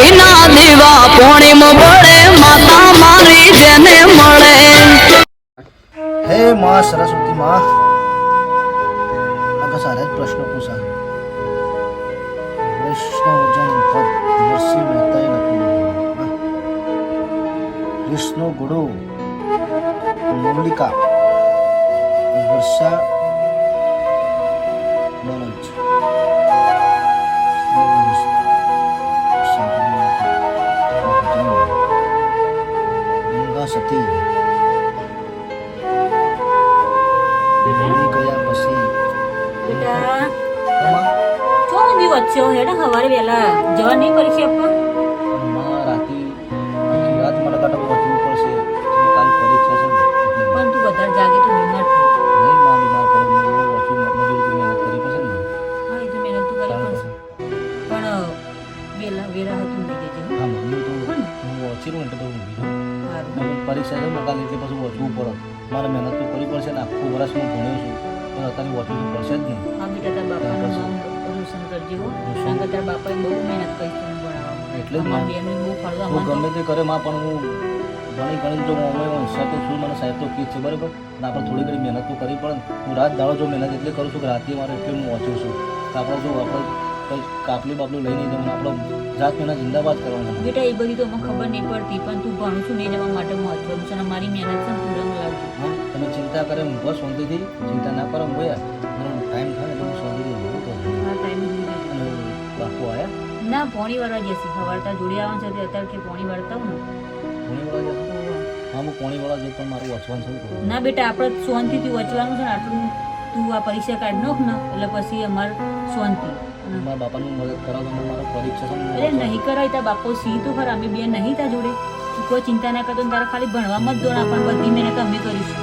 ઘીના દીવા પોણીમ બળે માતા મારી જેને મળે. હે માં સરસ્વતી માં. આગળ સારા જ પ્રશ્નો પૂછા. વૈષ્ણવજન પદ નરસિંહ મહેતાએ વિષ્ણુ ગુરુ મુરલિકા વર્ષા ગંગા સતી મળી ગયા પછી બેટા ચો ઊંધી વચ્ચે હેડા સવારે વહેલા. જવા નહીં પરીક્ષા આપવા પરીક્ષા છે ને કાલે એટલે પછી વાંચવું પડે. મારે મહેનત તો કરવી પડશે ને આખું વર્ષ હું ભણ્યો છું. પણ અત્યારે વાંચવું તો પડશે જ નહીં બેટા તારા બાપાનું નામ રોશન કરજે કારણ કે તારા બાપાએ બહુ મહેનત કરી તને એટલે જ હું ગમે તે કરે માં પણ હું ઘણી ઘણી જો હું અમે હોશિયાર તો છું મને સાહેબ તો કીધ છે બરાબર? આપણે થોડી ઘણી મહેનત તો કરવી પડે હું રાત દાડો જો મહેનત એટલે કરું છું કે રાતે મારે એટલે હું વાંચું છું. તો આપણે જો આપણે કંઈ કાપલી બાપલું લઈ નહીં જવાનું આપણો જાત મહેનત જિંદાબાદ કરવાનો. બેટા એ બધી તો અમને ખબર નહીં પડતી પણ તું ભણું છું નહીં જવા માટે મહત્વનું છે અને મારી મહેનત છે ને તું રંગ હા તમે ચિંતા કરે હું બસ શાંતિથી ચિંતા ના કરો ભૈયા મને ટાઈમ થાય એટલે હું શાંતિથી ઊંઘું તો હા ટાઈમ બાપુ આવ્યા ના પોણી વાળવા જશે સવારતા જોડે આવવાનું છે અત્યારે કે પોણી વાળતા હું પોણી વાળવા જશે હા હું પોણીવાળા જઈ પણ મારું વાંચવાનું છે. ના બેટા આપણે શાંતિથી વાંચવાનું છે ને આટલું તું આ પરીક્ષા કાઢ નોખ ને એટલે પછી અમાર શાંતિ. મારા બાપાનું મદદ કરાવતો મારો પરીક્ષા છે અરે નહીં કરાય તા બાપો સી તો ખરા અમે બે નહીં તા જોડે. તું કોઈ ચિંતા ના કરતો તારા ખાલી ભણવામાં જ દોડા પણ બધી મહેનત અમે કરીશું.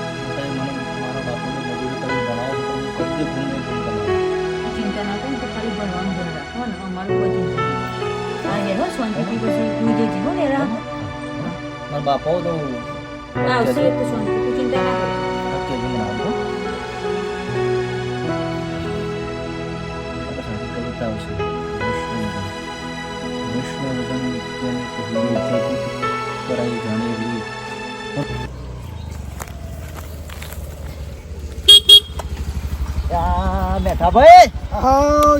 મારા બાપાને મજૂરી કરીને ભણાવો તો હું કદી ભૂલ નહીં ભૂલ કરવાનો તું ચિંતા ના કર તો ખાલી ભણવાનું ધ્યાન રાખો ને અમારે કોઈ ચિંતા હા હેરો શાંતિથી પછી તું જે જીવો ને હેરા મારા બાપાઓ તો આવશે તો શાંતિ ચિંતા ના કર. ભાઈ હા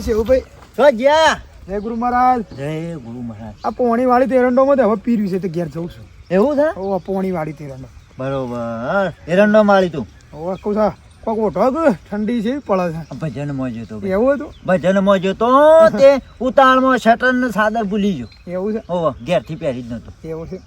તો ગયા જય ગુરુ મહારાજ જય ગુરુ આ પોણી વાળી તેરંડો માં હવે પીર્યું છે તો ઘેર જઉં છું એવું છે ઓ પોણી વાળી તેરંડો બરોબર. એરંડો માળી તું. ઓ કહું છું. ઓઢો ઠંડી છે પડે છે. ભજનમાં જોતો એવું હતું? ભજનમાં જોતો તે ઉતાળમાં શટર ને સાદર ભૂલી ગયો. એવું છે? ઓહો ઘેરથી પહેરી જ નતો. એવું છે.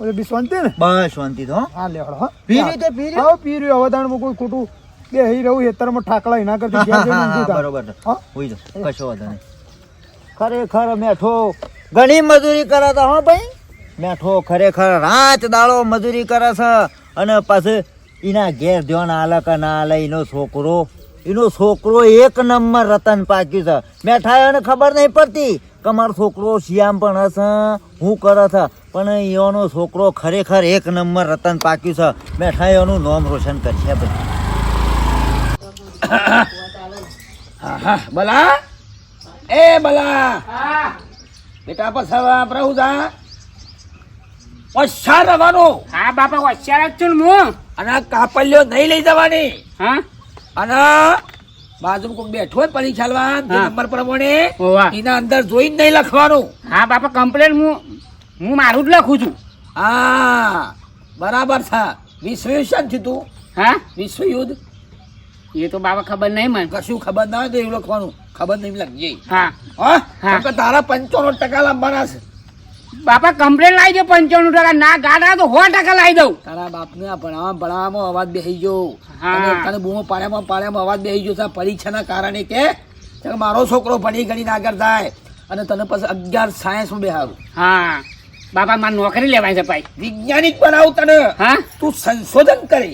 ઓલે બી શાંતિ ને? બસ શાંતિ તો હો. લેવડો હા. પીરી તે પીરી હા પીરી હવે તાણ કોઈ ખોટું બે હઈ રહું હેતરમાં ઠાકલા એના કરતી ઘેર જઈને બરોબર હા? હોઈ જાઓ. કશો વાંધો નહીં. ખરેખર મેઠો ઘણી મજૂરી કરાતા હો ભાઈ. મેઠો ખરેખર રાત દાડો મજૂરી કરે છે અને પાછું એના ઘેર ધ્યાન આલે કે ના આલે એનો છોકરો. એનો છોકરો એક નંબર રતન પાક્યું છે. મેઠાયોને ખબર નહીં પડતી કે મારો છોકરો શિયામ પણ હશે હું કરે છે પણ એનો છોકરો ખરેખર એક નંબર રતન પાક્યું છે. મેઠાયોનું નામ રોશન કરશે ભાઈ. બલા? એ બલા! બેટા પછાવા પ્રભુ જા. હોશિયાર રહેવાનું હા બાપા હોશિયાર જ છું ને હું. અને કાપલ્યો નહીં લઈ જવાની. હા? અને બાજુ કોઈ બેઠો હોય પરીક્ષા નંબર પ્રમાણે એના અંદર જોઈ નહીં લખવાનું. હા બાપા કમ્પ્લેન હું હું મારું જ લખું છું. હા બરાબર છે. વિશ્વયુદ્ધ છે તું. હા? વિશ્વયુદ્ધ? એ તો બાપા ખબર નહીં મને. કશું ખબર ના હોય તો એવું લખવાનું. ખબર નહીં લખજે હા. હા. તારા પંચાણું ટકા લાંબાના છે. બાપા કમ્પ્લેન લાવી દો પંચાણું ટકા. ના ગાડા તો સો ટકા લાવી દઉં. તારા બાપને ભણાવવા ભણાવવામાં અવાજ બેસી ગયો. તને બૂમો પાડ્યામાં પાડ્યામાં અવાજ બેસી ગયો છે પરીક્ષાના કારણે કે કે મારો છોકરો ભણી ગણીને આગળ થાય અને તને પછી અગિયાર સાયન્સમાં બેહારું હા. બાપા મારે નોકરી લેવાય છે ભાઈ. વિજ્ઞાનિક બનાવું તને. હા? તું સંશોધન કરે.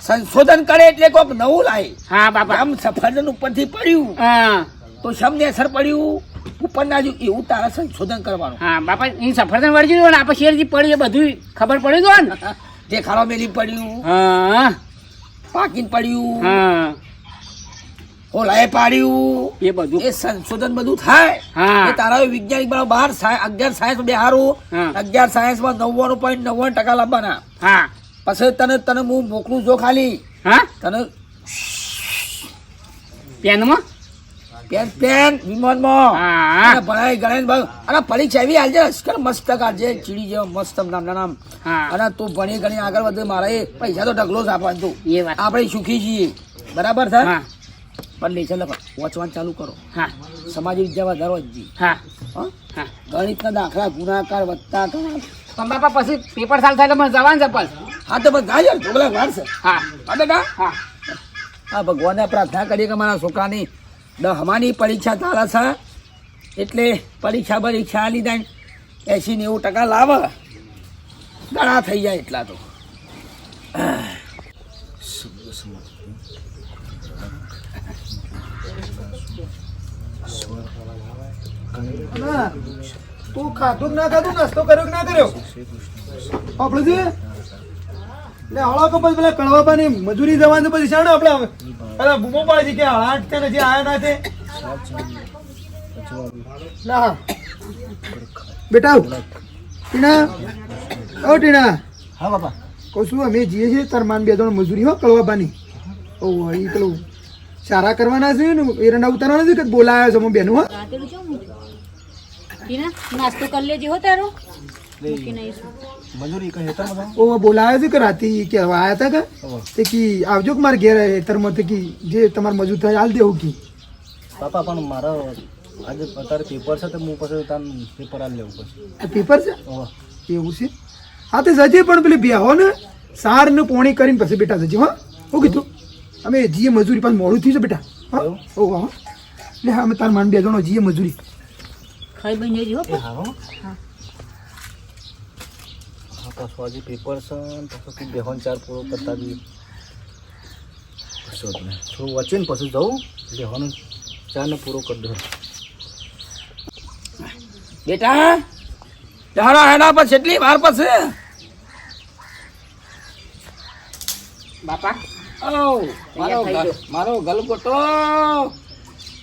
સંશોધન કરે એટલે કોઈક નવું લાય. હા બાપા. આમ સફરજન ઉપરથી પડ્યું. હા. તો શમને અસર પડ્યું? ઉપરના જો એવું તારા સંશોધન કરવાનું. હા બાપા એ સફરજન વળજી ને આપણે શેરજી પડી એ બધું ખબર પડી દો ને? જે ખાવા મેલી પડ્યું હા. પાકીને પડ્યું હા. ઓલાએ પાડ્યું એ બધું. એ સંશોધન બધું થાય. હા. તારા વૈજ્ઞાનિક બનો બાર અગિયાર સાયન્સ બે હારું અગિયાર સાયન્સમાં નવ્વાણું પોઈન્ટ નવ્વાણું ટકા લાવવાના હા. પછી તને તને હું મોકલું જો ખાલી. હા? તને પેનમાં? પેન પેન વિમાનમાં. અને ભણાય ગણાય ભણ- અને પરીક્ષા એવી હાલજે અસ્કર મસ્ત કાઢજે ચીડી જેવો મસ્ત નામ નામ અને તું ભણી ગણી આગળ વધે મારે પૈસા તો ઢગલો જ આપવાનું તું. એ વાત. આપણે સુખી છીએ. બરાબર છે? પણ લખો વાંચવાનું ચાલુ કરો. હા. સમાજ વિદ્યા વધારો જી હા. ગણિતના દાખલા ગુણાકાર વત્તા ગણા પણ બાપા પછી પેપર સાલ થાય મને જવાનું છે પણ. હા તો બધા યાર ઢોકળા વાર છે. હા. હા. હા ભગવાનને પ્રાર્થના કરીએ કે મારા છોકરાની દહમાની પરીક્ષા ચાલે છે એટલે પરીક્ષા પરીક્ષા લીધા એસી નેવું ટકા લાવે. ઘણા થઈ જાય એટલા તો. તું ખાધું ના ખાધું? નાસ્તો કર્યો ના કર્યો? આપણે એટલે હળો કે પછી પેલા કળવાબાની મજૂરી જવાનું પછી શાણે આપણે હવે પેલા બૂમો પાડી કે આઠ તે નથી જે આયા ના છે ના. બેટા. ટીના ઓ ટીના હા બાપા. કહું છું અમે જઈએ છીએ તાર માન બે ત્રણ મજૂરી હો કળવાબાની. ઓ એ પેલું સારા કરવાના છે ને એરંડા ઉતારવાના છે કે બોલાયા છે બેનું હો? નાસ્તો કરી લેજે હો તારો. મૂકીને આવીશું. મજૂરી હેતરમાં ઓ બોલાયા છે કે રાતે કે આયા હતા કે? તે કી આવજો કે મારે ઘેર હેતરમાં તે કી જે તમારે મજૂર થાય હાલ દેવું કી. પાપા પણ મારા આજે અત્યારે પેપર છે તો હું પછી તાન પેપર આલી લેવું પછી. પેપર છે? ઓહ. એવું છે? હા તે જજે પણ પેલી બેહો ને સાર ને પોણી કરીને પછી બેટા જજે હા. હું કીધું અમે જીએ મજૂરી પાસે મોડું થયું છે બેટા હા. ઓ હા. હા અમે તાર માન બે જણો જીએ મજૂરી. ખાઈ બની જજો હો. હા. પાછું આજે પેપર છે ને પછી બેહોન ચાર પૂરો કરતા જઈએ કશો જ થોડું વાંચીને પછી જવું બેહોન ચાર ને પૂરો કરી દઉં બેટા તારા હેડા પર કેટલી વાર પછી બાપા. ઓ મારો ગલ- મારો ગલગોટો.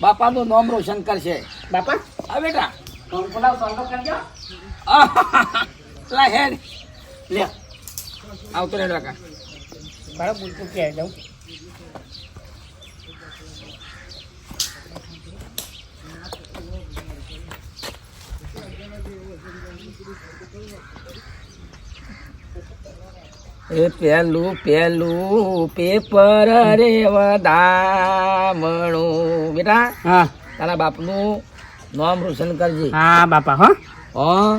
બાપાનું નામ રોશન કરશે. બાપા. આ બેટા. કરજો લા હેડ. લે. આવતો રે કાકા બરાબર બોલતું કે જાઉં. એ પેલું પેલું પેપર રે વધામણું બેટા હા. તારા બાપનું નામ રોશન કરજે. હા બાપા હા. હા.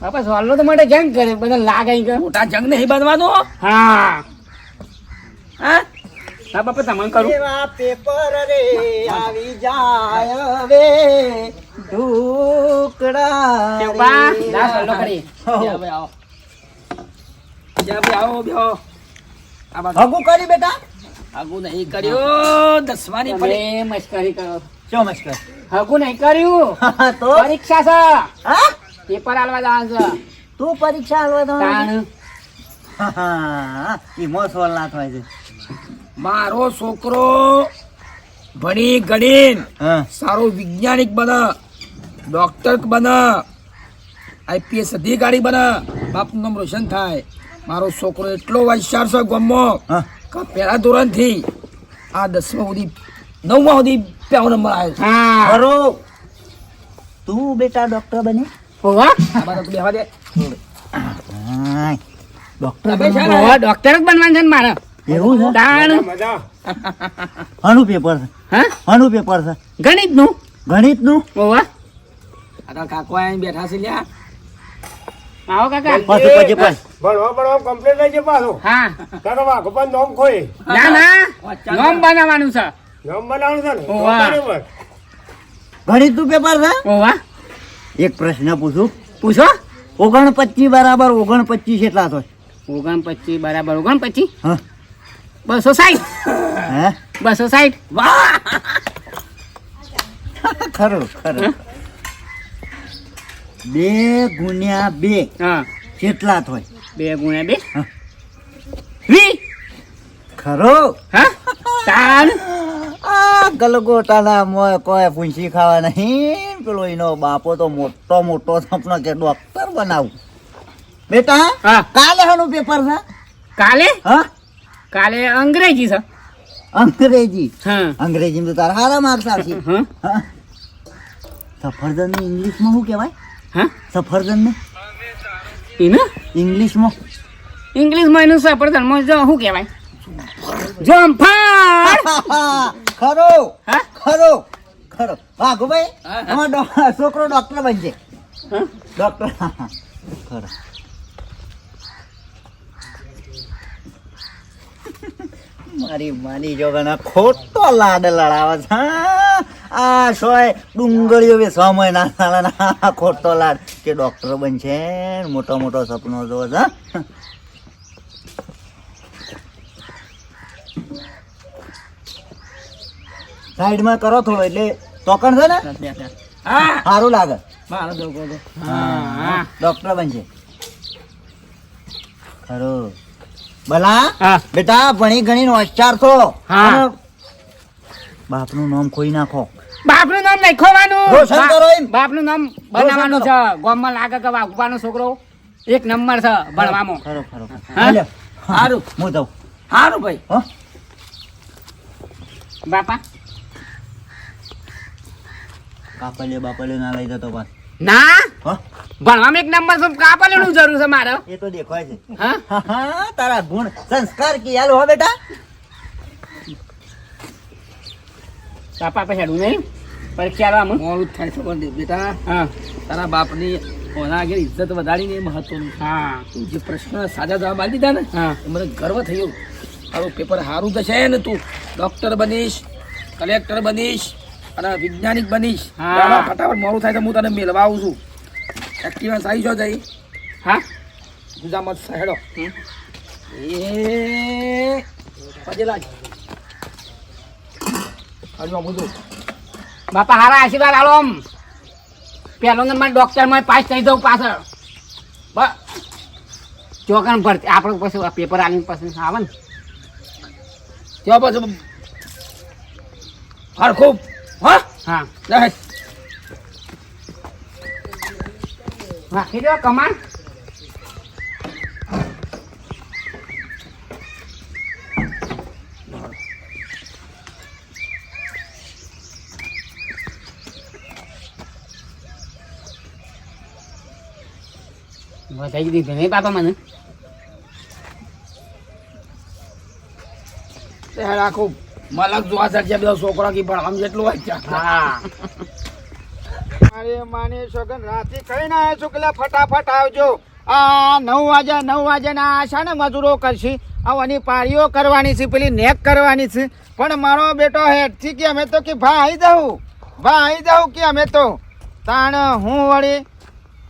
બાપા સોલ્વ તો માટે કેમ કરે? બધા લાગે કે મોટા જંગ નહીં બનવાનો હા. હા? હા બાપા તમને કરું. પેપર રે આવી જાય હવે. ઢોકડા કેવું બા લા સોલ્વ કરી. હવે આવો. જા ભાઈ આવો બેહો. આ બાજુ. હગું કરી બેટા. આગુ નહીં કર્યો. દસમાની પડે. મસ્કરી કરો. ચો મસ્કર. હગું નહીં કર્યું. તો? પરીક્ષા છે. હા? પેપર આલવા જવાનું છે. તું પરીક્ષા આલવા જવાનું હા ઈ મોસવાલ ના થાય છે. મારો છોકરો ભણી ગણીન. સારો વૈજ્ઞાનિક બને. ડોક્ટર બને. આઈપીએસ અધિકારી બને. બાપનું નામ રોશન થાય. મારો છોકરો એટલો હોશિયાર છે ગમો કે પહેલા ધોરણથી આ દસમા સુધી નવમા સુધી પહેલો નંબર આવ્યો છે. હા. ખરો તું બેટા ડોક્ટર બને? હોવા? બેહવા દે. ડોક્ટર ડોક્ટર જ બનવાનું છે ને મારે. એવું છે? તાણ આનું પેપર છે. હા? આનું પેપર છે. ગણિતનું ગણિતનું હોવા. આ કાકો આવીને બેઠા છે લ્યા. આવો કાકા. પછી પછી પછી ભણવા ભણવા કમ્પ્લીટ થઈ જાય પાછો. હા. કાકા વાઘ પણ નોમ ખોઈ. ના ના. નોમ બનાવવાનું છે. નોમ બનાવવાનું છે ને હોવા. બરાબર. ગણિતનું પેપર છે? એક પ્રશ્ન પૂછું. પૂછો. ઓગણપચીસ બરાબર ઓગણપચીસ એટલા થાય ઓગણ પચીસ બરાબર ઓગણ પચીસ હા. બસો સાઠ હે? બસો સાઠ વાહ! ખરું ખરું. બે ગુણ્યા બે. હા. કેટલા થાય બે ગુણ્યા બે? વી. ખરો. હા? તાન? આ ગલગોટાના મોય કોઈ પૂંછી ખાવા નહીં? પેલો એનો બાપો તો મોટો મોટો સપનો કે ડોક્ટર બનાવું. બેટા હા. કાલે હાનું પેપર છે? કાલે? હા. કાલે અંગ્રેજી છે. અંગ્રેજી? હા. અંગ્રેજીમાં તો તારા સારા માર્ક્સ આવશે. હા સફરજન ને ઇંગ્લિશમાં શું કહેવાય? હા? સફરજન ને એને? ઇંગ્લિશમાં? ઇંગ્લિશમાં એનું સફરજનમાં શું કહેવાય? જમફળ ખરો હા? ખરો ખરો. વાઘુભાઈ હા. અમારો છોકરો ડોક્ટર બનશે? ડોક્ટર. ખરો. મારી માની જોગana ખોટો લાડ લડાવે છે? આ સોય ડુંગળીઓ બે સમય ના સાલા ને ખોટો લાડ. કે ડોક્ટર બનશે મોટો મોટો સપનો જોવો છે સાઈડમાં કરો થોડો એટલે તોકણ છે ને? સારું લાગે. મારો દોગો હા ડોક્ટર બનશે ખરો. ભલા બેટા ભણી ગણી હોશિયાર છો. બાપનું નામ ખોઈ નાખો. બાપનું નામ લખવાનું રોશન કરો એમ. બાપનું નામ બનાવવાનું છે. ગામમાં લાગે કે વાઘુબાનો છોકરો. એક નંબર છે ભણવામાં. ખરો ખરો હા? સારું હું જાઉં. સારું ભાઈ. હો. બાપા. કાપલ્યો બાપલે ના લઈ જતો પણ ના? હો? ભણવામાં એક નંબર છે કાપલેનું જરૂર છે મારે. એ તો દેખાય છે. હા? તારા ગુણ સંસ્કાર કી હાલો હો બેટા. કાપા પછી હેડું નહીં. પરીક્ષા આલવામાં મોડું થાય છે પણ બેટા. હા. તારા બાપની ઓના આગળ ઇજ્જત વધારીને મહત્વનું હા. તું જે પ્રશ્ન સાજા જવાબ આપી દીધા ને હા. મને ગર્વ થયો. તારું પેપર સારું થશે ને તું. ડૉક્ટર બનીશ કલેક્ટર બનીશ. અને વૈજ્ઞાનિક બનીશ. હા. ફટાફટ મોડું થાય તો હું તને મેળવા આવું છું. એક્ટિવા સાઈ છો જઈ. હા? ગુજામત સહેડો એ પજેલા હજુ બધું. બાપા હારા આશીર્વાદ આલો આમ. પહેલો નંબર ડોક્ટરમાં પાસ થઈ જવું પાછળ. બસ. ચોકન ભરતી. આપણે પછી પેપર આની પછી આવે ને. ત્યાં પછી હરખું હા હા રહે રાખી દો કમાન વધાઈ દીધું નહીં બાપા મને તે રાખું મલક જોવા ચડશે બધા છોકરા કી પણ આમ જેટલું હોય હા. અરે માને છોકન રાતે કઈ ના આવ્યો છું ફટાફટ આવજો. આ નવ વાગ્યા નવ વાગ્યાના આશા ને મજૂરો કરશે. આવવાની પારીઓ કરવાની છે પેલી નેક કરવાની છે. પણ મારો બેટો હેઠથી કે અમે તો કે ભા આવી દઉં. ભા આવી દઉં કે અમે તો. તાણ હું વળી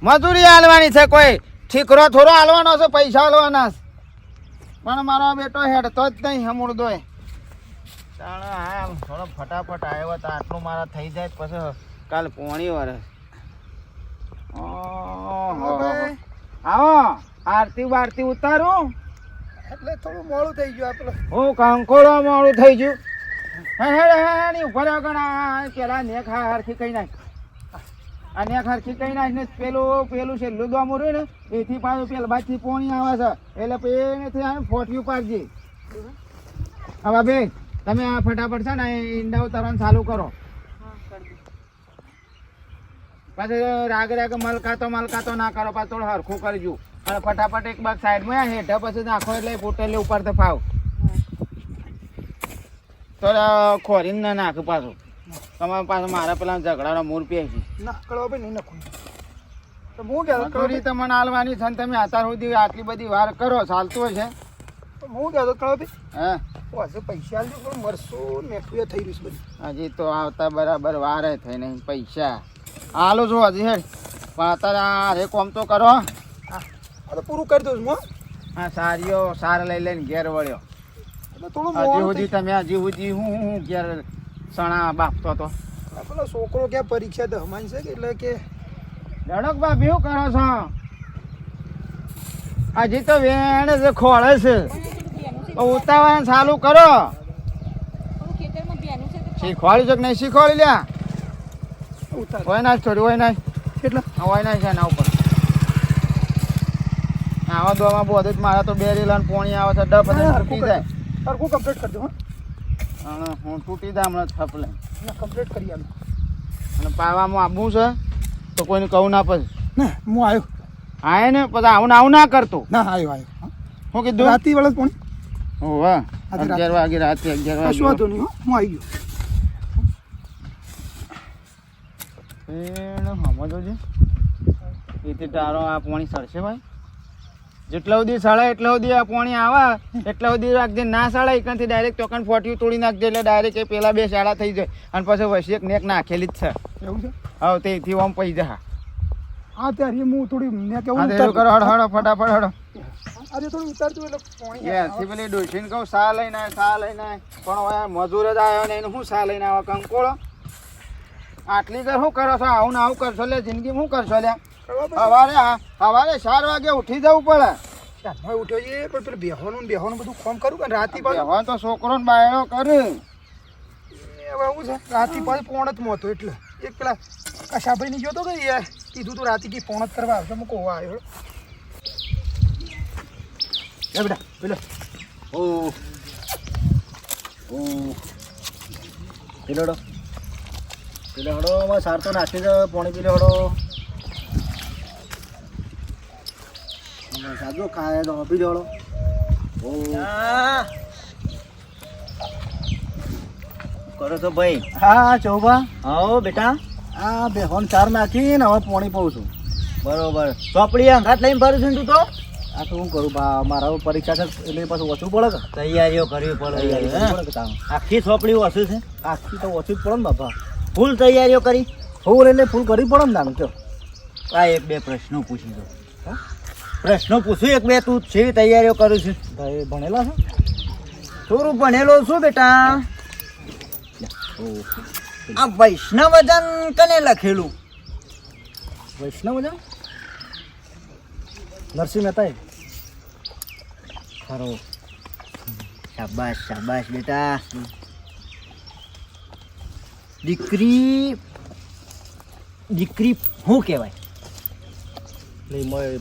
મજૂરી હાલવાની છે કોઈ? ઠીકરો થોડો હાલવાનો છે પૈસા હાલવાના છે. પણ મારો બેટો હેડતો જ નહીં હમુડ દોય તાણ હા થોડો ફટાફટ આવ્યો તો આટલું મારા થઈ જાય પછી કાલ પોણી વરસ આવો આરતી બારતી ઉતારું. એટલે થોડું મોડું થઈ ગયું આપણે. હું કંકોડો મોડું થઈ ગયું. હે હે હે હે ની ઉપર પેલા નેક હા હરખી કઈ નાખ. આ નેક હારથી કઈ નાખ ને પેલું પેલું છે દોમું રહ્યું ને એથી પાછું પેલા બાજથી પોણી આવે છે. એટલે પેલેથી આને ફોટ્યું પાડજે. હવે બે તમે આ ફટાફટ છે ને ઈંડા ઉતારવાનું ચાલુ કરો. પાછું રાગ રાગ મલકાતો મલકાતો ના કરો પાછું થોડું હરખું કરજો. અને ફટાફટ એક બાગ સાઈડમાં હેઠા પછી નાખો એટલે પોટેલી ઉપર તો ફાવ. તો ખોરીને ના નાખ પાછું. તમારે પાછું મારા પેલા ઝઘડાનો મૂળ પે છે. મજૂરી તમને આલવાની છે ને તમે અત્યાર સુધી આટલી બધી વાર કરો ચાલતું હશે. હું કહેતો કળો હા. પાસે પૈસા આલજો પણ મરશું મેઠું થઈ રહ્યું છે બધું. હજી તો આવતા બરાબર વારે થઈ નહીં પૈસા. હાલો જો હજી હેડ પણ અત્યારે આ રે કોમ તો કરો. હા તો પૂરું કરી દઉં છું હું. સારીઓ સાર લઈ લઈને ઘેર વળ્યો. થોડું હજી સુધી તમે હજી સુધી હું હું ઘેર સણા બાપતો હતો. પેલો છોકરો ક્યાં પરીક્ષા તો હમાન છે એટલે કે? ધડક બાપી શું કરો છો? હજી તો વેણ ખોળે છે. ઉતાવળ ચાલુ કરો. શીખવાડ્યું છે કે નહીં શીખવાડી લ્યા? હોય ના થોડી હોય ના કેટલા? હોય ના છે એના ઉપર. આવા દોમાં બધું જ મારા તો બે રેલા પોણી આવે છે ડબ થાય તૂટી જાય. સરખું કમ્પ્લીટ કરજો હા. હું તૂટી જાય હમણાં થપલે. ના કમ્પ્લીટ કરી આલું. અને પાવામાં આવવું છે તો કોઈને કહું ના પછી ના હું આવ્યો હા ને પછી આવું ને આવું ના કરતો. ના આવ્યો આવ્યો હું કીધું? રાતી વાળા કોણ હોવે. અગિયાર વાગે રાતે અગિયાર કશું વાગે વાંધો નહીં હું આવી ગયો. સમજો છે? એથી તારો આ પાણી સરશે ભાઈ. જેટલા સુધી સળે એટલા સુધી આ પાણી આવે. એટલા સુધી રાખજે ના સળે એકથી ડાયરેક્ટ ચોકન ફોટી તોડી નાખજે એટલે ડાયરેક્ટ એ પેલા બે શાળા થઈ જાય. અને પછી વસી એક નેક નાખેલી જ છે. એવું છે? હવે તેથી આમ પૈસા. હા ત્યારે હું થોડી કેવું એવું કરો હડો હડો ફટાફટ હડો આજે થોડું ઉતારતું એટલે પાણી એથી પેલી ડોસીને કહું સા લઈને આવે સા લઈને આવે પણ હવે મજૂર જ આવ્યો ને એને શું સા લઈને આવે કંકોળો? આટલી ઘર શું કરો છો? આવું ને આવું કરશો લે જિંદગી શું કરશો લે સવારે સવારે ચાર વાગે ઉઠી જવું પડે. હવે ઉઠ્યો છે પણ પેલું બેહોનું બેહોનું બધું ફોન કરું કે રાતી બેહોન તો છોકરો ને બાયણો કરે. હવે આવું છે. રાતી પાછું પોણ જ મોતો એટલે. એક પેલા કશાભાઈ ની ગયો તો કે યાર કીધું તું રાતી કી પોણ જ કરવા આવશે મૂકો આવ્યો લે બેટા પેલો. ઓ. ઓ. પેલો હડો. પેલો હડો સાર તો નાખી દે પોણી પેલો હડો. સાદો ખાય તો પી દો હડો. ઓ. કરો તો ભાઈ? હા ચોબા હા બેટા. આ બેહોન ચાર નાખીને હવે પાણી પાઉં છું. બરોબર. ચોપડી અંગાત લઈને ભરું છું તું તો? આ તો હું કરું? બા મારા પરીક્ષા છે એટલે પાછું ઓછું પડે કે? તૈયારીઓ કરવી પડે. આખી સોંપણી ઓછું છે? આખી તો ઓછું જ પડે ને બાપા. ફૂલ તૈયારીઓ કરી? ફૂલ એટલે ફૂલ કરવી પડે ને નાનું આ એક બે પ્રશ્નો પૂછી દો. પ્રશ્નો પૂછું એક બે તું છે તૈયારીઓ કરું છું? ભણેલા છે? થોડું ભણેલો છું બેટા. આ વૈષ્ણવજન કને લખેલું? વૈષ્ણવજન? નરસિંહ મહેતા ખરો. શાબાશ શાબાશ બેટા. દીકરી દીકરી શું કહેવાય?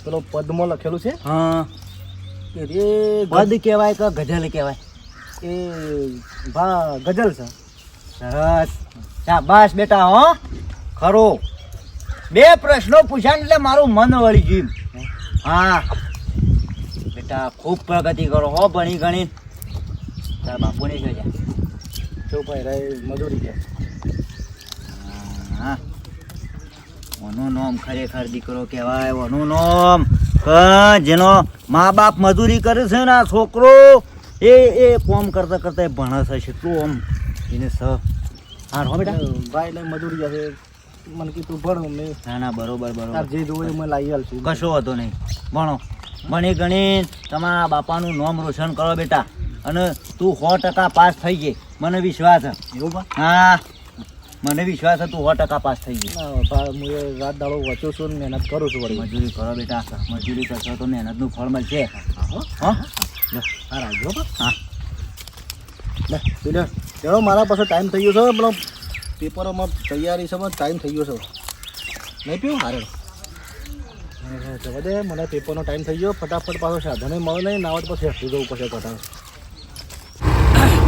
પેલો પદમાં લખેલું છે? હા. એ પદ કહેવાય કે ગઝલ કહેવાય? એ ભા ગઝલ છે. સરસ. શાબાશ બેટા હો. ખરો. બે પ્રશ્નો પૂછ્યા ને એટલે મારું મન વળી ગયું. હા. બેટા ખૂબ પ્રગતિ કરો હો ભણી ગણી તારા બાપુને જોજા તો ભાઈ રે મજૂરી કે હા. ઓનું નામ ખરેખર દીકરો કહેવાય ઓનું નામ જેનો મા બાપ મજૂરી કરે છે ને આ છોકરો એ એ કોમ કરતા કરતા ભણે છે એટલું આમ એને સ. હા હો બેટા. ભાઈ એટલે મજૂરી જશે મને કીધું ભણ મેં ના ના બરોબર બરોબર. જે જોવે મને લાવી આલશું કશો હતો નહીં. ભણો. ભણી ગણી તમારા બાપાનું નામ રોશન કરો બેટા. અને તું સો ટકા પાસ થઈ ગઈ. મને વિશ્વાસ. છે એવું હા. મને વિશ્વાસ છે તું સો ટકા પાસ થઈ ગઈ. ના હું રાત દાડો વાંચું છું ને મહેનત કરું છું વળી. મજૂરી કરો બેટા. મજૂરી કરશો તો મહેનતનું ફળ મળશે. હો રાખજો હા? લે ચલો મારા પાસે ટાઈમ થઈ ગયો છે પેલો પેપરોમાં તૈયારી છે ટાઈમ થઈ ગયો છે. નહીં પીવું? હારે જવા દે મને પેપરનો ટાઈમ થઈ ગયો ફટાફટ પાછો સાધને મળે નહીં નાવટ પછી હેઠું જવું પડશે પાછા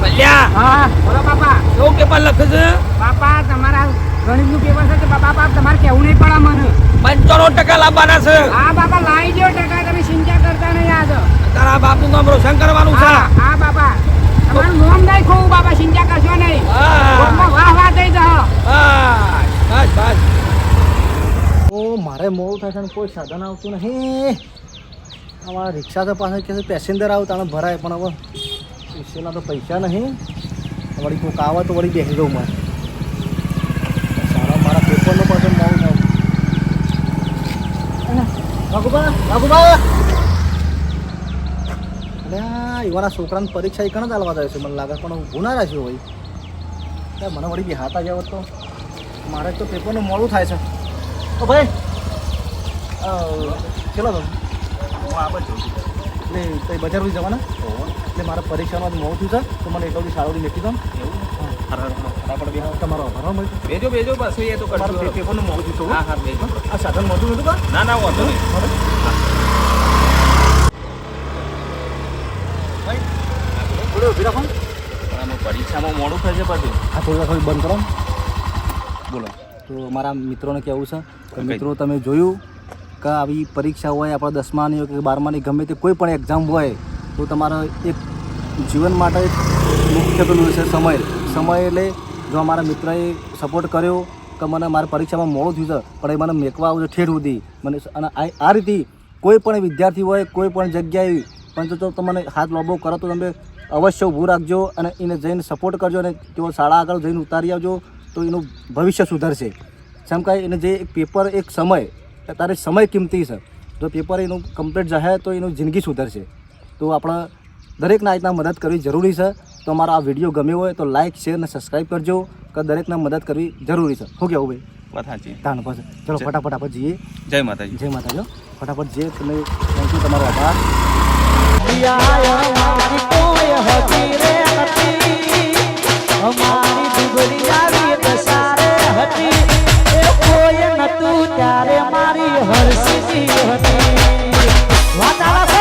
ભલ્યા! હા. બોલો બાપા. કેવું પેપર લખે છે? બાપા તમારા ગણિતનું પેપર છે કે બાપા બાપ તમારે કહેવું નહીં પડે મને. પંચાણું ટકા લાવવાના છે. હા બાપા લાવી દો ટકા તમે ચિંતા કરતા નહીં આજ તારા બાપનું નામ રોશન કરવાનું છે. હા બાપા. તમારું નામ નહીં ખોવું બાપા ચિંતા કરશો નહીં. વાહ વાહ થઈ જાઓ. બસ બસ. ઓ મારે મોડું થાય છે કોઈ સાધન આવતું નહીં. આવા રિક્ષા તો પાસે કે પેસેન્જર આવું તાણે ભરાય, પણ હવે રિક્ષેના તો પૈસા નહીં. વળી કોઈક આવે તો વળી બેસી દઉં મારે. સારા મારા પેપરનો પાછળ મોડું થાય. રઘુબા અને આ એવાના છોકરાની પરીક્ષા એ કણ ચાલવા જાય છે. મને લાગે પણ ઊભું ના રાખ્યું હોય. મને વળી બી હાથ આવ્યા તો. મારે તો પેપરનું મોડું થાય છે. તો ભાઈ ચલો તો હું આ બાજુ એટલે બજાર સુધી જવાના એટલે મારા પરીક્ષામાં મોડું થયું છે તો મને એટલો સારું મેકી દો એવું તમારો આભાર. બેજો બેજો બસ એ તો કરજો પેપરનું મોડું થયું હા હા બેજો આ સાધન મોટું નતું કા ના ના વાંધો નહીં ઊભી રાખો. પરીક્ષામાં મોડું થશે પાછું આ થોડી બંધ કરો બોલો તો મારા મિત્રોને કહેવું છે કે મિત્રો તમે જોયું કે આવી પરીક્ષા હોય આપણા દસમાની હોય કે બારમાની ગમે તે કોઈ પણ એક્ઝામ હોય તો તમારો એક જીવન માટે મુખ્ય પેલું છે સમય. સમય એટલે જો અમારા મિત્રએ સપોર્ટ કર્યો કે મને મારી પરીક્ષામાં મોડું થયું છે પણ એ મને મેકવા આવું છે ઠેઠ સુધી. મને અને આ આ રીતે કોઈ પણ વિદ્યાર્થી હોય કોઈ પણ જગ્યાએ પણ જો તમને હાથ લોબો કરો તો તમે અવશ્ય ઊભું રાખજો અને એને જઈને સપોર્ટ કરજો અને તેઓ શાળા આગળ જઈને ઉતારી આવજો. તો એનું ભવિષ્ય સુધરશે. જેમ કે એને જે એક પેપર એક સમય તારે સમય કિંમતી છે. જો પેપર એનું કમ્પ્લીટ જશે તો એનું જિંદગી સુધરશે. તો આપણે દરેકના આ રીતના મદદ કરવી જરૂરી છે. તો અમારો આ વીડિયો ગમ્યો હોય તો લાઇક શેર અને સબસ્ક્રાઈબ કરજો. કે દરેકને મદદ કરવી જરૂરી છે. શું કહેવું ભાઈ? સાચી. તાણ પાસે ચલો ફટાફટ આપણે જઈએ. જય માતાજી. જય માતાજી ફટાફટ જઈએ. તમે થેન્ક યુ તમારો આભાર. અમારી હતી. એ કોઈ નતું ત્યારે મારી હરસીજી હતી. વાતાવરણ